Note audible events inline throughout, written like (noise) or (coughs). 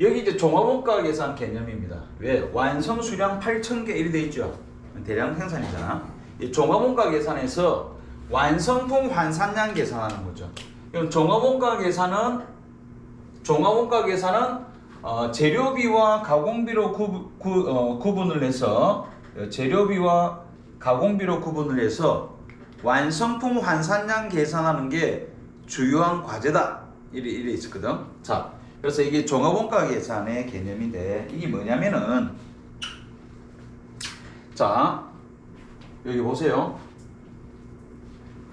여기 이제 종합원가 계산 개념입니다. 왜? 완성 수량 8,000개 이리 돼 있죠. 대량 생산이잖아. 이 종합원가 계산에서 완성품 환산량 계산하는 거죠. 그럼 종합원가 계산은 종합원가 계산은 어, 재료비와 가공비로 구, 구, 어, 구분을 해서 어, 재료비와 가공비로 구분을 해서 완성품 환산량 계산하는 게 주요한 과제다. 이래, 이래 있었거든. 자, 그래서 이게 종합원가 계산의 개념인데 이게 뭐냐면은 자 여기 보세요.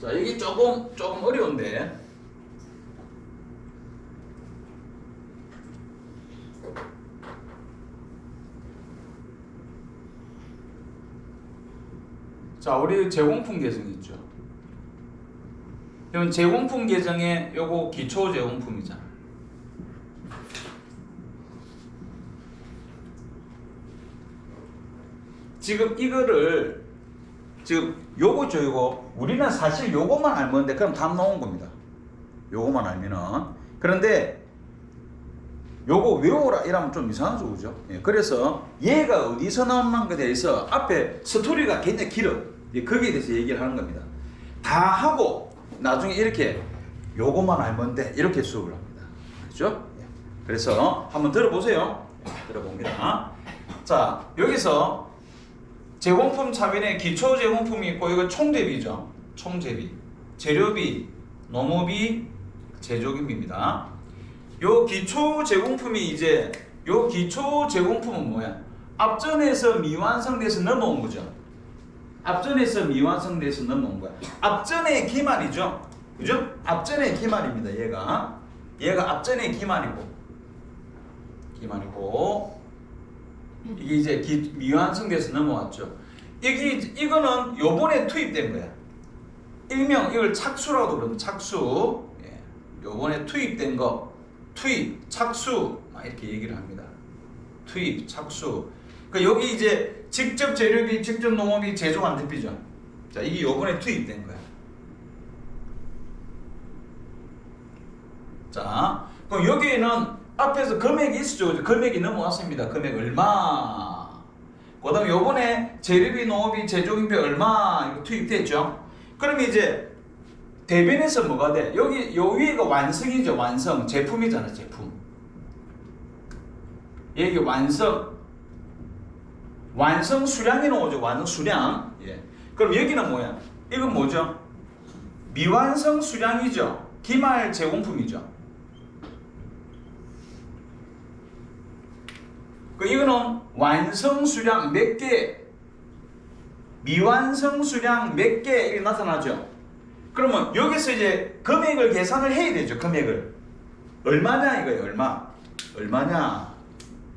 자 여기 조금 조금 어려운데 자 우리 제공품 계정 있죠. 이건 제공품 계정에 요거 기초 제공품이잖아. 지금 이거를 지금 요거죠 요거 우리는 사실 요거만 알면 돼. 그럼 답 나온 겁니다. 요거만 알면은. 그런데 요거 외워라. 이러면 좀 이상하죠 그죠? 예, 그래서 얘가 어디서 것에 대해서 앞에 스토리가 굉장히 길어. 예, 거기에 대해서 얘기를 하는 겁니다. 다 하고 나중에 이렇게 요거만 알면 돼. 이렇게 수업을 합니다. 그죠? 예. 그래서 한번 들어보세요. 예, 들어봅니다. 자 여기서 제공품 차변에 기초 제공품이 있고 이거 총대비죠. 총대비. 재료비, 농업비, 제조기입니다. 요 기초 제공품이 이제 요 기초 제공품은 뭐야? 앞전에서 미완성돼서 넘어온 거죠. 앞전에서 미완성돼서 넘어온 거야. 앞전의 기말이죠. 그죠? 앞전의 기말입니다. 얘가 얘가 앞전의 기말이고 기말이고 이게 이제 기, 미완성돼서 넘어왔죠. 이게 이거는 요번에 투입된 거야. 일명 이걸 착수라고 그러면 착수. 예. 요번에 투입된 거 투입, 착수 막 이렇게 얘기를 합니다. 투입, 착수. 그 여기 이제 직접 재료비, 직접 농업이 제조 안대비죠. 자, 이게 요번에 투입된 거야. 자, 그럼 여기에는 앞에서 금액이 있었죠. 금액이 넘어왔습니다. 금액 얼마? 그 다음에 요번에 재료비, 농업비, 제조기비 얼마 이거 투입됐죠. 그럼 이제 대변에서 뭐가 돼? 여기 요 위에가 완성이죠. 완성. 제품이잖아. 제품. 여기 완성. 완성 수량이 나오죠. 완성 수량. 예. 그럼 여기는 뭐야? 이건 뭐죠? 미완성 수량이죠. 기말 제공품이죠. 그 이거는 완성 수량 몇 개, 미완성 수량 몇 개 이렇게 나타나죠. 그러면 여기서 이제 금액을 계산을 해야 되죠. 금액을 얼마냐 이거예요. 얼마? 얼마냐?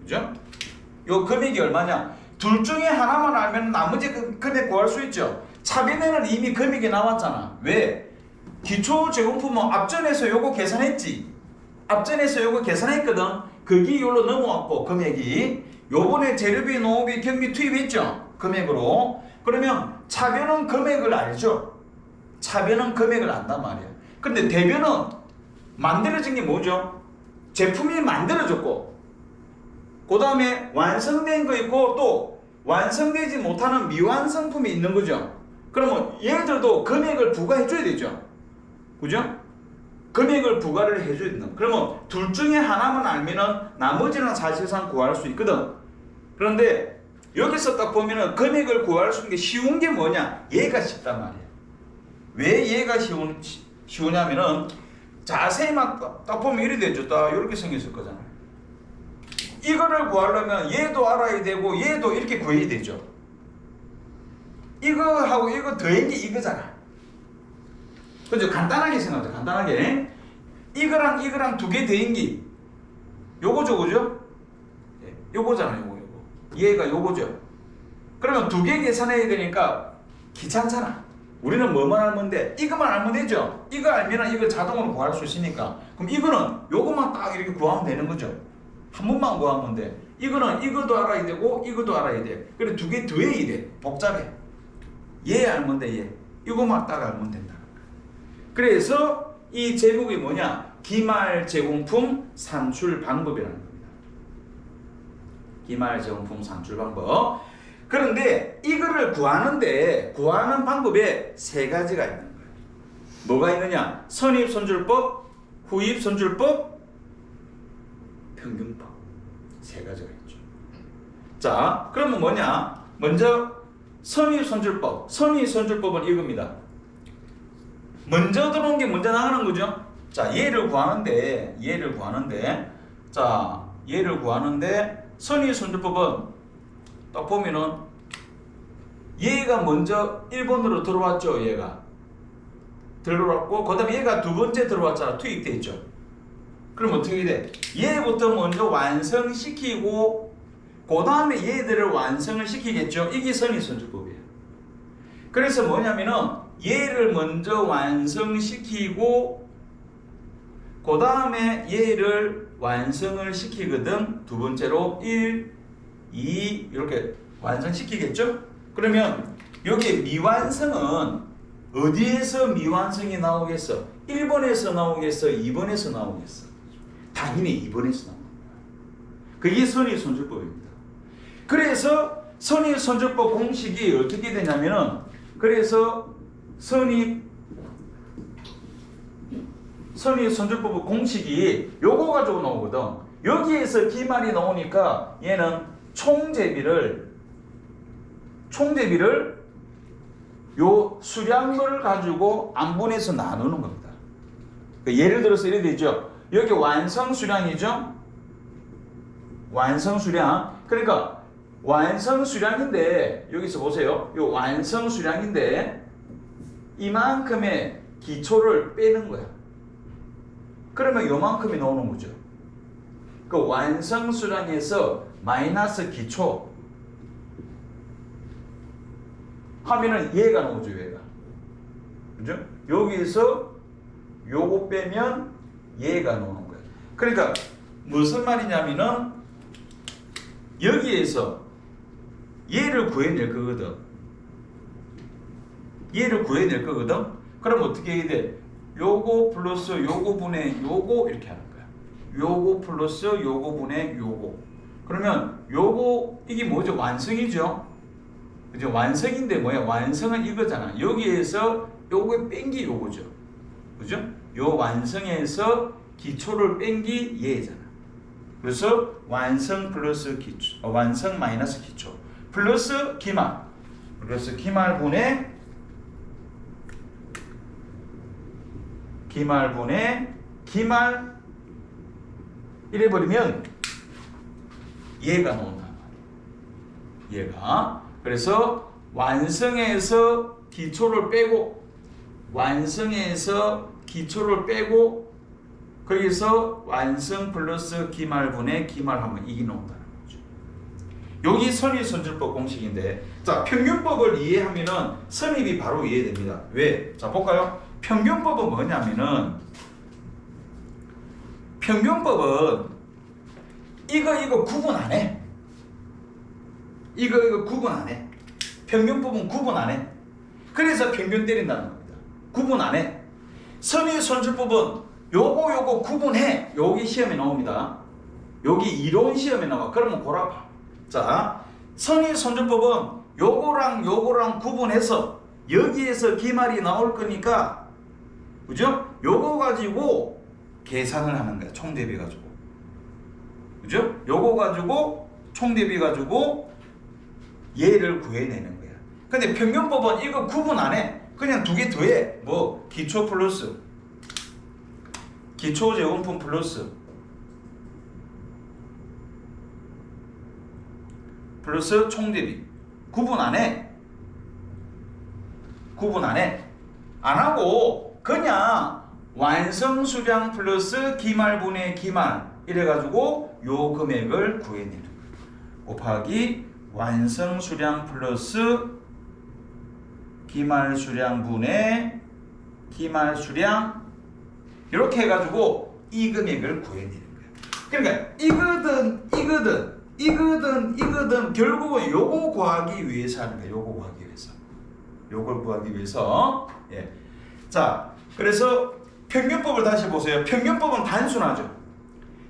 그죠? 요 금액이 얼마냐? 둘 중에 하나만 알면 나머지 그 금액 구할 수 있죠. 차변에는 이미 금액이 나왔잖아. 왜? 기초 제공품은 앞전에서 요거 계산했지. 앞전에서 요거 계산했거든. 그게 요로 넘어왔고 금액이 요번에 재료비, 농업비, 경비 투입했죠. 금액으로. 그러면 차변은 금액을 알죠. 차변은 금액을 안단 말이야. 근데 대변은 만들어진 게 뭐죠? 제품이 만들어졌고 그 다음에 완성된 거 있고 또 완성되지 못하는 미완성품이 있는 거죠. 그러면 얘들도 금액을 부과해 줘야 되죠. 그죠? 금액을 부과를 해줘야 된다. 그러면 둘 중에 하나만 알면은 나머지는 사실상 구할 수 있거든. 그런데 여기서 딱 보면은 금액을 구할 수 있는 게 쉬운 게 뭐냐? 얘가 쉽단 말이야. 왜 얘가 쉬운, 쉬우냐면은 자세히만 딱, 딱 보면 이래 되죠. 딱 이렇게 생겼을 거잖아. 이거를 구하려면 얘도 알아야 되고 얘도 이렇게 구해야 되죠. 이거하고 이거 더한 게 이거잖아. 그죠? 간단하게 생각하죠. 간단하게. 이거랑 이거랑 두개게 요거죠, 그죠? 예, 요거잖아요, 요거, 요거. 얘가 요거죠. 그러면 두 개 계산해야 되니까 귀찮잖아. 우리는 뭐만 알면 돼? 이거만 알면 되죠? 이거 알면 이거 자동으로 구할 수 있으니까. 그럼 이거는 요것만 딱 이렇게 구하면 되는 거죠. 한 번만 구하면 돼. 이거는 이것도 알아야 되고 이것도 알아야 돼. 그래 두 개 더해야 돼. 복잡해. 얘 알면 돼, 얘. 이거만 딱 알면 된다. 그래서 이 제목이 뭐냐? 기말 제공품 산출 방법이라는 겁니다. 기말 제공품 산출 방법. 그런데 이거를 구하는데 구하는 방법에 세 가지가 있는 거예요. 뭐가 있느냐? 선입 선출법, 후입 선출법, 평균법. 세 가지가 있죠. 자, 그러면 뭐냐? 먼저 선입 선출법. 선입 선출법은 이겁니다. 먼저 들어온 게 먼저 나가는 거죠. 자, 얘를 구하는데 얘를 구하는데 자, 얘를 구하는데 선의 선주법은 딱 보면은 얘가 먼저 1번으로 들어왔죠, 얘가. 들어왔고 그 다음에 얘가 두 번째 들어왔잖아. 투입돼 있죠. 그럼 어떻게 돼? 얘부터 먼저 완성시키고 그 다음에 얘들을 완성을 시키겠죠. 이게 선의 선주법이에요. 그래서 뭐냐면은 얘를 먼저 완성시키고 그 다음에 얘를 완성을 시키거든 두 번째로 1, 2 이렇게 완성시키겠죠? 그러면 여기 미완성은 어디에서 미완성이 나오겠어? 1번에서 나오겠어? 2번에서 나오겠어? 당연히 2번에서 나옵니다. 그게 선의선주법입니다. 그래서 선의선주법 공식이 어떻게 되냐면은 그래서 선의 선의 선출법 공식이 요거 가지고 나오거든. 여기에서 기말이 나오니까 얘는 총제비를 총제비를 요 수량을 가지고 안분해서 나누는 겁니다. 그러니까 예를 들어서 이래 되죠. 여기 완성 수량이죠. 완성 수량. 그러니까 완성 수량인데 여기서 보세요. 요 완성 수량인데 이만큼의 기초를 빼는 거야. 그러면 요만큼이 나오는 거죠. 그 완성 수량에서 마이너스 기초 하면은 얘가 나오죠, 얘가. 그죠? 여기서 요거 빼면 얘가 나오는 거예요. 그러니까 무슨 말이냐면은 여기에서 얘를 구해낼 거거든. 얘를 구해낼 거거든. 그럼 어떻게 해야 돼? 요거 플러스 요거 분의 요거 이렇게 하는 거야. 요거 플러스 요거 분의 요거. 그러면 요거 이게 뭐죠? 완성이죠. 그죠? 완성인데 뭐야? 완성은 이거잖아. 여기에서 요거 뺀기 요거죠. 그죠? 요 완성에서 기초를 뺀기 얘잖아. 그래서 완성 플러스 기초, 어, 완성 마이너스 기초 플러스 기말. 그래서 기말분의 기말분의 기말 이래 버리면 얘가 나온단 말이야. 얘가 그래서 완성에서 기초를 빼고 완성에서 기초를 빼고 거기서 완성 플러스 기말분의 기말하면 이게 나온다는 거죠. 여기 선의 선출법 공식인데 자 평균법을 이해하면은 선입이 바로 이해됩니다. 왜? 자 볼까요? 평균법은 뭐냐면은 평균법은 이거 이거 구분 안 해. 이거 이거 구분 안 해. 평균법은 구분 안 해. 그래서 평균 때린다는 겁니다. 구분 안 해. 선의 선출법은 요거 요거 구분해. 여기 시험에 나옵니다. 여기 이론 시험에 나와. 그러면 고라봐. 자, 선의 선출법은 요거랑 요거랑 구분해서 여기에서 기말이 나올 거니까 그죠? 요거 가지고 계산을 하는 거야. 총 대비 가지고. 그죠? 요거 가지고 총 대비 가지고 얘를 구해내는 거야. 근데 평균법은 이거 구분 안 해. 그냥 두 개 더해. 뭐 기초 플러스 기초 제공품 플러스 플러스 총 대비 구분 안 해. 구분 안 해. 안 하고 그냥 완성 수량 플러스 기말분의 기말 이래가지고 요 금액을 구해내는. 곱하기 완성 수량 플러스 기말 수량분의 기말 수량 이렇게 해가지고 이 금액을 구해내는 거예요. 그러니까 이거든 이거든 이거든 이거든 결국은 요거 구하기 위해서 하는 거예요. 요거 구하기 위해서. 요걸 구하기 위해서 예. 자, 그래서 평균법을 다시 보세요. 평균법은 단순하죠.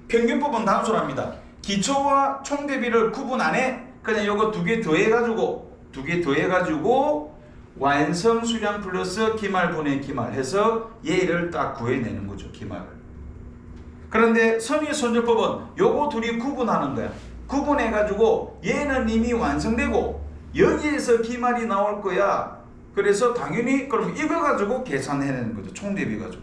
평균법은 단순합니다. 기초와 총 대비를 구분 안 해. 그냥 요거 두 개 더해가지고 두 개 더해가지고 완성 수량 플러스 기말분의 기말 해서 얘를 딱 구해내는 거죠 기말을. 그런데 선의 손절법은 요거 둘이 구분하는 거야. 구분해가지고 얘는 이미 완성되고 여기에서 기말이 나올 거야. 그래서 당연히 그럼 이거 가지고 계산해내는 거죠. 총 대비 가지고.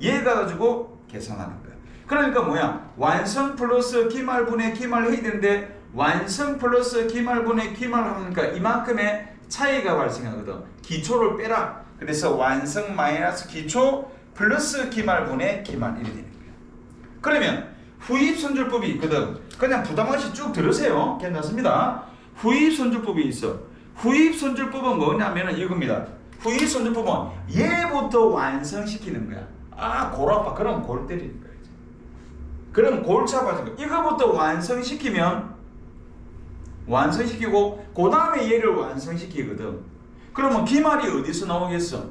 얘가 가지고 계산하는 거야. 그러니까 뭐야? 완성 플러스 기말분의 기말 해야 되는데 완성 플러스 기말분의 기말 하니까 이만큼의 차이가 발생하거든. 기초를 빼라. 그래서 완성 마이너스 기초 플러스 기말분의 기말 이렇게 되는 거야. 그러면 후입 손절법이 있거든. 그냥 부담 없이 쭉 들으세요. 괜찮습니다. 후입 손절법이 있어. 후입 손절법은 뭐냐면은 이겁니다. 후입 손절법은 얘부터 완성시키는 거야. 아, 골 아파. 그럼 골 때리는 거야. 이제. 그럼 골차 빠진 거. 이거부터 완성시키면 완성시키고 그 다음에 얘를 완성시키거든. 그러면 기말이 어디서 나오겠어?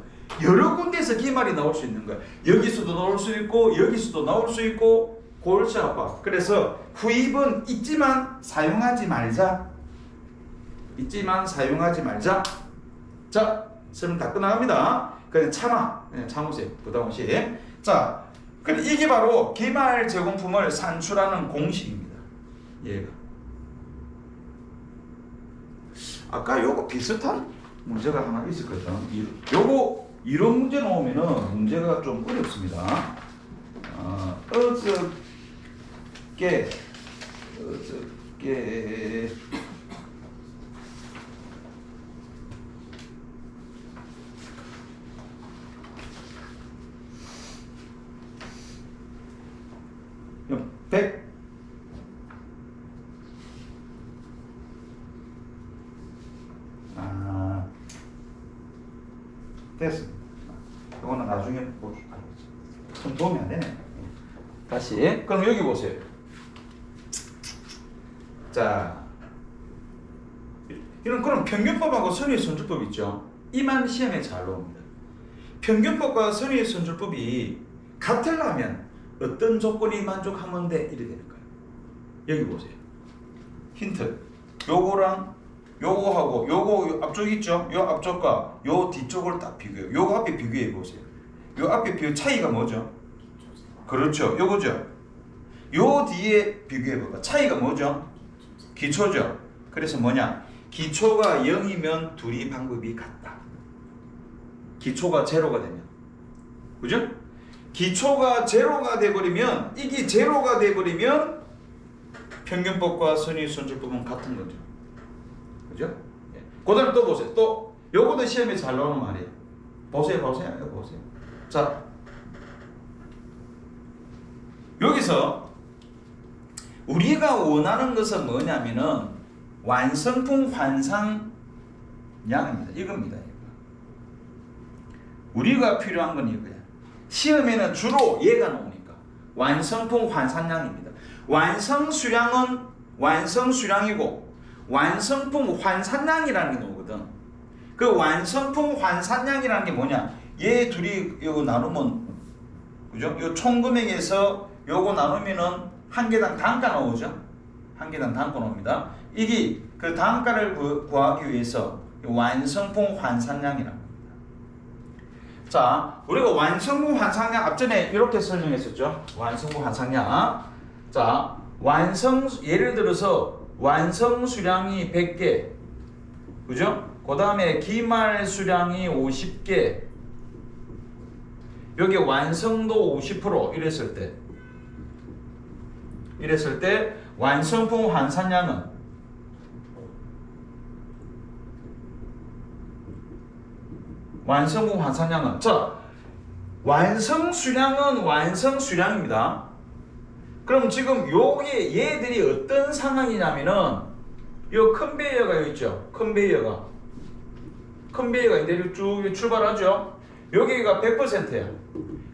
여러 군데서 기말이 나올 수 있는 거야. 여기서도 나올 수 있고 여기서도 나올 수 있고 골치 아파. 그래서 후입은 있지만 사용하지 말자. 있지만 사용하지 말자. 자, 설명 다 끝나갑니다. 그냥 참아. 그냥 참으세요. 부담 없이. 자, 그럼 이게 바로 기말 제공품을 산출하는 공식입니다. 얘가. 아까 요거 비슷한 문제가 하나 있었거든. 이- 요거 이런 문제 나오면은 문제가 좀 어렵습니다. 어, 어저께 어저께 백 아, 됐어. 이거는 나중에 보실까. 좀 도움이 안 되네. 다시. 그럼 여기 보세요. 자, 이런 그럼 평균법하고 선의 선출법 있죠. 이만 시험에 잘 나옵니다. 평균법과 선의 선출법이 같으려면 어떤 조건이 만족하면 돼 이래 거예요. 여기 보세요. 힌트. 요거랑 요거하고 요거 요 앞쪽 있죠? 요 앞쪽과 요 뒤쪽을 딱 비교해요. 요거 앞에 비교해 보세요. 요 앞에 비교 차이가 뭐죠? 그렇죠. 요거죠. 요 뒤에 비교해 볼까? 차이가 뭐죠? 기초죠. 그래서 뭐냐? 기초가 0이면 둘이 방법이 같다. 기초가 제로가 되면. 그죠? 기초가 제로가 돼버리면 이게 제로가 돼버리면 평균법과 선의선출법은 같은 거죠. 그죠? 예. 그 다음 또 보세요. 또 요거도 시험에 잘 나오는 말이에요. 보세요, 보세요, 보세요. 자, 여기서 우리가 원하는 것은 뭐냐면은 완성품 환상량입니다. 이겁니다. 우리가 필요한 건 이거야. 시험에는 주로 얘가 나오니까 완성품 환산량입니다. 완성 수량은 완성 수량이고 완성품 환산량이라는 게 나오거든. 그 완성품 환산량이라는 게 뭐냐? 얘 둘이 이거 나누면 그죠? 요 총금액에서 요거 나누면은 한 개당 단가 나오죠? 한 개당 단가 나옵니다. 이게 그 단가를 구, 구하기 위해서 이 완성품 환산량이라는 겁니다. 자, 우리가 완성품 환산량 앞전에 이렇게 설명했었죠. 완성품 환산량. 자, 완성 예를 들어서 완성 수량이 100개. 그죠? 그다음에 기말 수량이 50개. 여기 완성도 50% 이랬을 때 이랬을 때 완성품 환산량은 완성품 환산량은 자 완성 수량은 완성 수량입니다. 그럼 지금 요게 얘들이 어떤 상황이냐면은 요 컨베이어가 여기 있죠. 컨베이어가 컨베이어가 이대로 쭉 출발하죠. 여기가 100%야.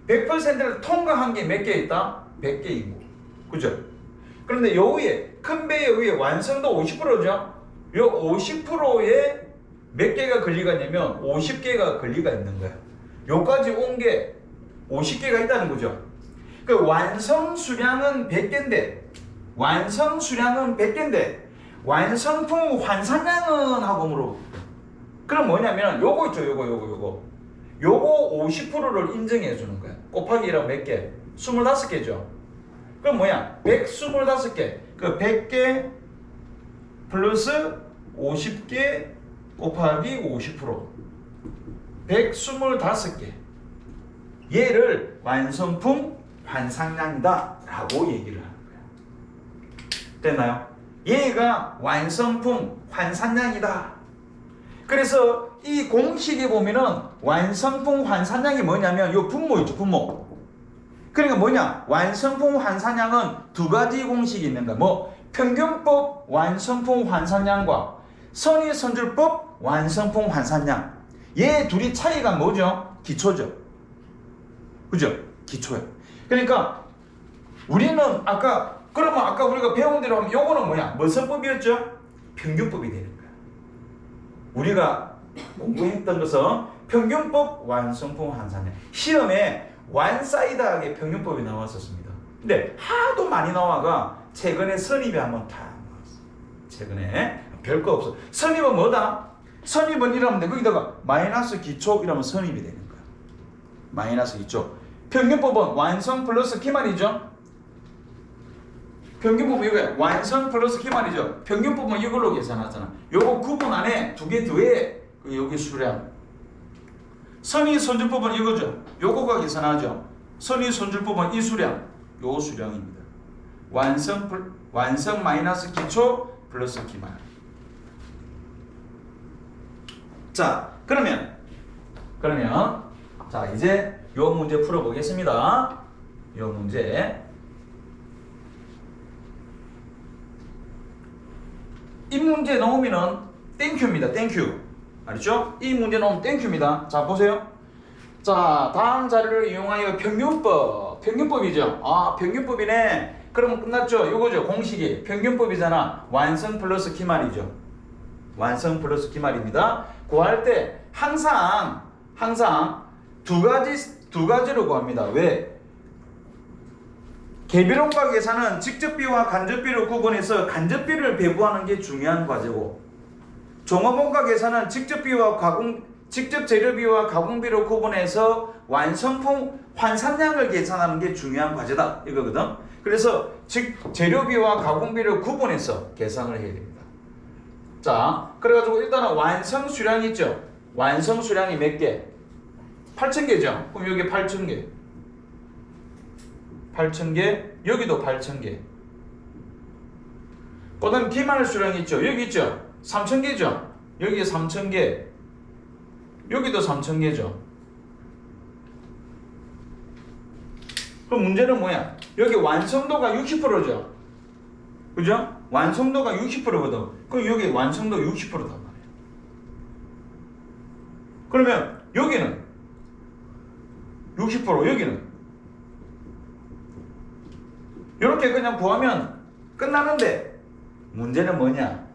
100%를 통과한 게 몇 개 있다? 100개이고. 그죠? 그런데 요 위에 컨베이어 위에 완성도 50%죠. 요 50%에 몇 개가 권리가 있냐면 50개가 권리가 있는 거야. 요까지 온 게 50개가 있다는 거죠. 그 완성 수량은 100개인데 완성 수량은 100개인데 완성품 환산량은 하고 물어. 그럼 뭐냐면 요거 있죠, 요거 요거 요거. 요거 50%를 인정해 주는 거야. 곱하기 1하고 몇 개? 25개죠. 그럼 뭐야? 125개. 그 100개 플러스 50개 곱하기 50%. 125개. 얘를 완성품 환상량이다 라고 얘기를 하는 거야. 됐나요? 얘가 완성품 환산량이다. 그래서 이 공식에 보면은 완성품 환산량이 뭐냐면 요 분모 있죠, 분모. 그러니까 뭐냐? 완성품 환산량은 두 가지 공식이 있는 거야. 뭐 평균법 완성품 환산량과 선의 선줄법 완성품 환산량. 얘 둘이 차이가 뭐죠? 기초죠. 그죠? 기초야. 그러니까 우리는 아까 그러면 아까 우리가 배운 대로 하면 요거는 뭐야? 무슨 법이었죠? 평균법이 되는 거야. 우리가 공부했던 것은 평균법 완성품 환산량. 시험에 완사이드하게 평균법이 나왔었습니다. 근데 하도 많이 나와가 최근에 선입이 한번 다 나왔어. 최근에 별거 없어. 선입은 뭐다? 선입은 이러면 돼. 거기다가 마이너스 기초 이러면 선입이 되는 거야. 마이너스 기초. 평균법은 완성 플러스 기말이죠. 평균법은 이거야. 완성 플러스 기말이죠. 평균법은 이걸로 계산하잖아. 요거 구분 안에 두 개 더해. 그 여기 수량. 선의 손질법은 이거죠. 요거가 계산하죠. 선의 손질법은 이 수량. 요 수량입니다. 완성 플, 완성 마이너스 기초 플러스 기말. 자, 그러면 그러면 자, 이제 요 문제 풀어 보겠습니다. 요 문제 이 문제 나오면은 땡큐입니다. 땡큐. 알죠? 이 문제 나오면 땡큐입니다. 자, 보세요. 자, 다음 자료를 이용하여 평균법. 평균법이죠. 아, 평균법이네. 그러면 끝났죠? 요거죠. 공식이. 평균법이잖아. 완성 플러스 기말이죠. 완성 플러스 기말입니다. 구할 때 항상, 항상 두 가지, 두 가지로 구합니다. 왜? 개비론과 계산은 직접비와 간접비로 구분해서 간접비를 배부하는 게 중요한 과제고 종합원가 계산은 직접비와 가공 직접 재료비와 가공비로 구분해서 완성품 환산량을 계산하는 게 중요한 과제다 이거거든. 그래서 즉 재료비와 가공비를 구분해서 계산을 해야 됩니다. 자, 그래가지고 일단은 완성 수량 있죠. 완성 수량이 몇 개? 8,000개죠. 그럼 여기 8,000개. 8,000개, 여기도 8,000개. 그 다음 기말 수량 있죠. 여기 있죠. 3,000개죠. 여기 3,000개. 여기도 3,000개죠. 그럼 문제는 뭐야? 여기 완성도가 60%죠. 그죠? 완성도가 60%거든. 그럼 여기 완성도 60%단 말이야. 그러면 여기는 60% 여기는 이렇게 그냥 구하면 끝나는데 문제는 뭐냐?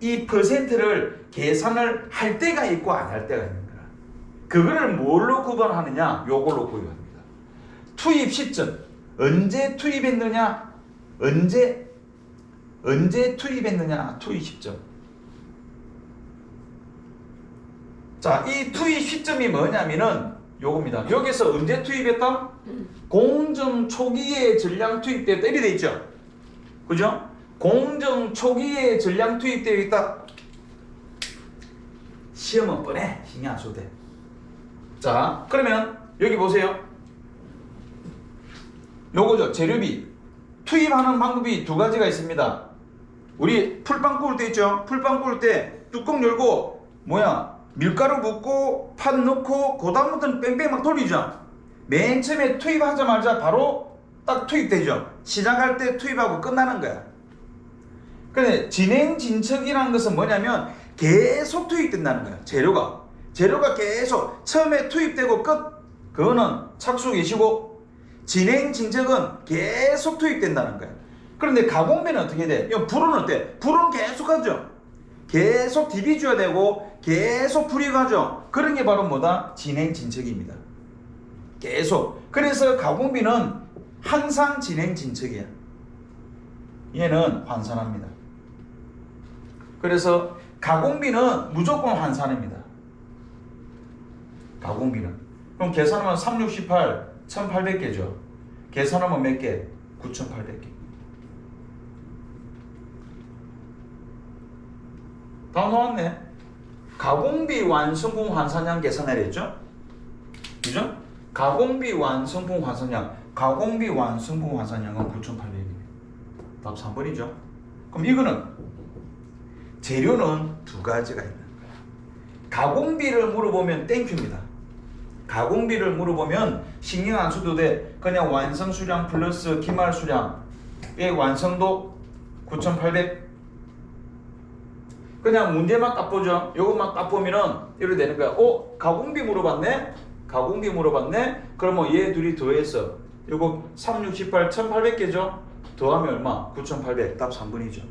이 퍼센트를 계산을 할 때가 있고 안 할 때가 있는 거야. 그거를 뭘로 구분하느냐? 요걸로 구분합니다. 투입 시점 언제 투입했느냐? 언제 언제 투입했느냐? 투입 시점. 자, 이 투입 시점이 뭐냐면은 요겁니다. 여기서 언제 투입했다? 공정 초기에 전량 투입되어 때리 돼 있죠. 그죠? 공정 초기에 전량 투입되어 있다. 시험은 뻔해. 신경 안 써도 돼. 자, 그러면 여기 보세요. 요거죠. 재료비. 투입하는 방법이 두 가지가 있습니다. 우리 풀빵 구울 때 있죠? 풀빵 구울 때 뚜껑 열고 뭐야? 밀가루 붓고 팥 넣고 그 다음부터는 뺑뺑 막 돌리죠. 맨 처음에 투입하자마자 바로 딱 투입되죠. 시작할 때 투입하고 끝나는 거야. 근데 진행 진척이라는 것은 뭐냐면 계속 투입된다는 거야. 재료가. 재료가 계속 처음에 투입되고 끝. 그거는 착수 계시고 진행 진척은 계속 투입된다는 거야. 그런데 가공비는 어떻게 돼? 이거 불은 어때? 불은 계속 하죠. 계속 디비 줘야 되고 계속 불이 가죠. 그런 게 바로 뭐다? 진행 진척입니다. 계속. 그래서 가공비는 항상 진행 진척이야. 얘는 환산합니다. 그래서 가공비는 무조건 환산입니다. 가공비는. 그럼 계산하면 368, 1800개죠. 계산하면 몇 개? 9800개. 다 나왔네. 가공비 완성품 환산량 계산하랬죠? 그죠? 가공비 완성품 환산량, 가공비 완성품 환산량은 9,800입니다. 답 3번이죠. 그럼 이거는 재료는 두 가지가 있는 거야. 가공비를 물어보면 땡큐입니다. 가공비를 물어보면 신경 안 써도 돼. 그냥 완성 수량 플러스 기말 수량의 완성도 9,800. 그냥 문제만 딱 보죠. 요것만 딱 보면은 이렇게 되는 거야. 어? 가공비 물어봤네? 가공비 물어봤네? 그러면 얘 둘이 더해서 요거 3, 6, 18, 1800개죠? 더하면 얼마? 9800. 답 3번이죠.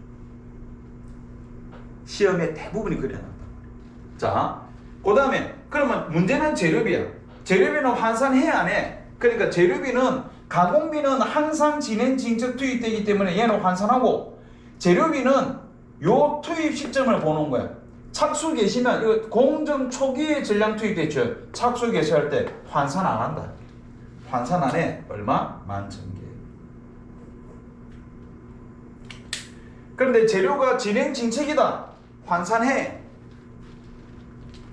시험의 대부분이 그래 나온다. 자, 그 다음에 그러면 문제는 재료비야. 재료비는 환산해 안 해? 그러니까 재료비는 가공비는 항상 진행 진척 투입되기 때문에 얘는 환산하고 재료비는 요 투입 시점을 보는 거야. 착수 계시면 이거 공정 초기에 전량 투입됐죠. 착수 개시할 때 환산 안 한다. 환산 안 해. 얼마? 만천 개. 그런데 재료가 진행 진척이다. 환산해.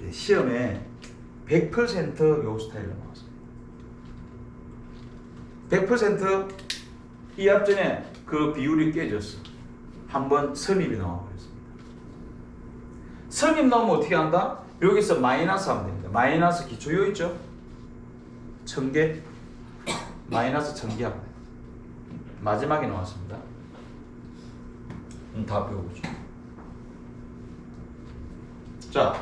네, 시험에 100%요 스타일로 나왔습니다. 100%이 앞전에 그 비율이 깨졌어. 한번 선입이 나와버렸습니다. 선입 나오면 어떻게 한다? 여기서 마이너스 하면 됩니다. 마이너스 기초요 있죠? 천개 마이너스 천개 하면 돼요. 마지막에 나왔습니다. 음, 다 배워보죠. 자,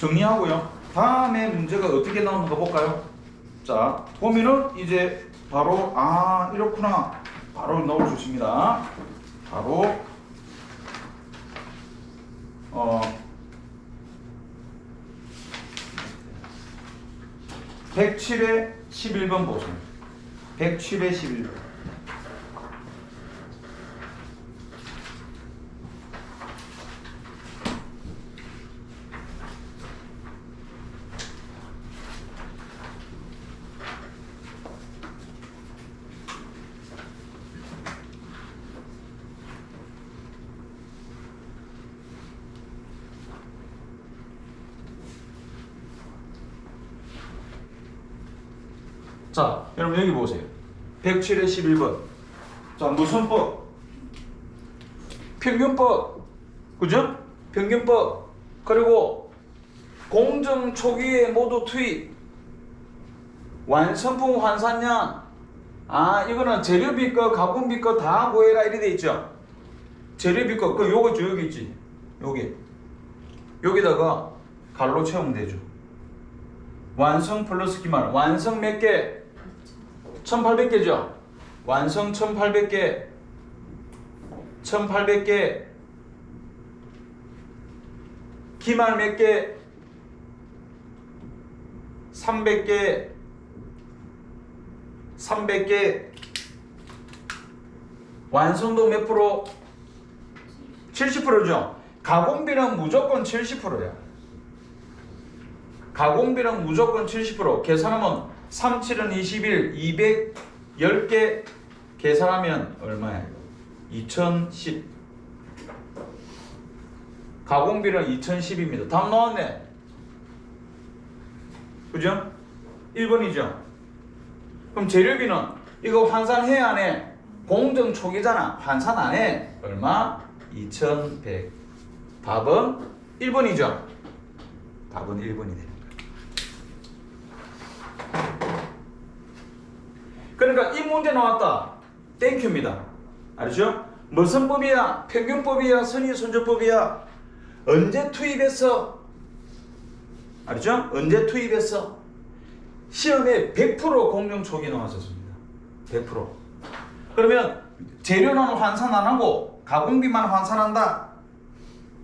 정리하고요. 다음에 문제가 어떻게 나오는가 볼까요? 자, 보면은 이제 바로 아 이렇구나 바로 넣어 주십니다. 바로 어 107에 11번 보세요. 107에 11번. 자, 여러분 여기 보세요. 107에 11번. 자, 무슨 법? 평균법. 그죠? 평균법. 그리고 공정 초기에 모두 투입. 완성품 환산량. 아, 이거는 재료비 거, 가공비 거다 구해라 이래 돼 있죠. 재료비 거, 그 요거 죠 여기 있지. 여기. 여기다가 갈로 채우면 되죠. 완성 플러스 기말. 완성 몇 개? 1800개죠. 완성 1800개. 1800개. 기말 몇 개? 300개. 300개. 완성도 몇 프로? 70%죠. 가공비는 무조건 70%야. 가공비는 무조건 70% 계산하면 3, 7은 21, 210개 계산하면 얼마야? 2010 가공비는 2010입니다. 답 나왔네. 그죠? 1번이죠. 그럼 재료비는 이거 환산해 안 해? 공정 초기잖아. 환산 안 해. 얼마? 2100. 답은 1번이죠. 답은 1번이 되는 거예요. 그러니까 이 문제 나왔다. 땡큐입니다. 알죠? 무슨 법이야? 평균법이야? 선의선조법이야? 언제 투입했어? 알죠? 언제 투입했어? 시험에 100% 공정 초기 나왔었습니다. 100%. 그러면 재료는 환산 안 하고 가공비만 환산한다.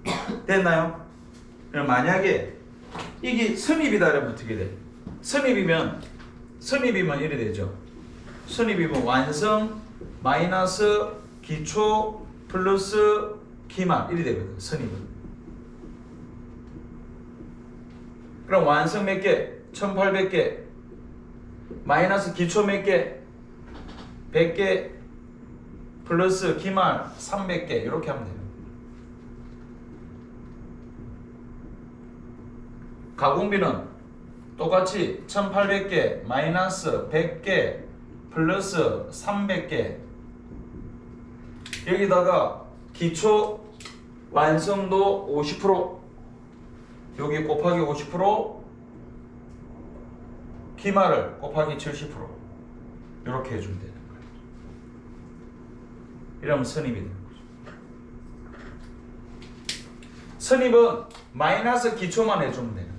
(coughs) 됐나요? 만약에 이게 선입이다 그러면 어떻게 돼? 선입이면 선입이면 이래 되죠. 선입이면 완성 마이너스 기초 플러스 기말 이리 되거든 선입은 그럼 완성 몇 개? 1800개 마이너스 기초 몇 개? 100개 플러스 기말 300개 이렇게 하면 돼요 가공비는 똑같이 1800개 마이너스 100개 플러스 300개. 여기다가 기초 완성도 50% 여기 곱하기 50% 기말을 곱하기 70% 이렇게 해주면 되는 거예요. 이러면 선입이 되는 거죠. 선입은 마이너스 기초만 해주면 돼요